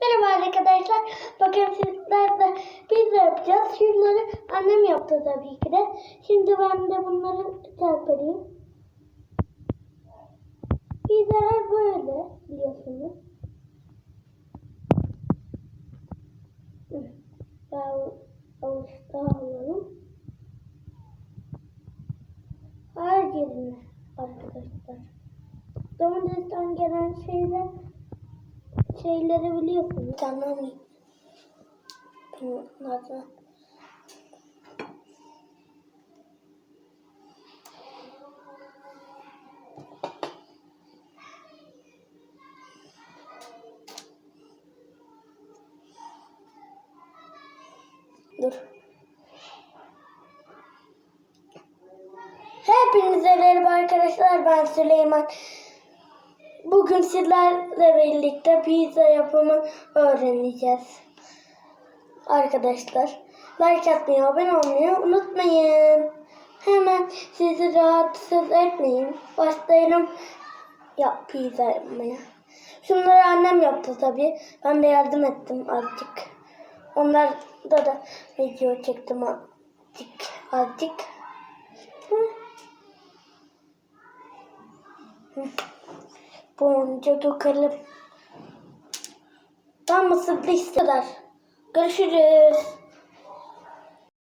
Merhaba arkadaşlar. Bakın sizlerle pizza yapacağız. Şunları annem yaptı tabii ki de. Şimdi ben de bunları çarpayım. Pizzalar böyle biliyorsunuz. Daha daha alalım. Her yerine arkadaşlar. Domatesten gelen şeyler şeyleri biliyorsunuz. Anlamayın. Bunlardan. Dur. Hepinize merhaba arkadaşlar. Ben Süleyman. Bugün sizlerle birlikte pizza yapımı öğreneceğiz. Arkadaşlar like atmayı, abone olmayı unutmayın. Hemen sizi rahatsız etmeyin. Başlayalım ya pizza yapmaya. Şunları annem yaptı tabii. Ben de yardım ettim azıcık. Onlar da da video çektim azıcık. Azıcık. Hı. Hı. Bonca dökelim. Ben mısır kadar. Görüşürüz.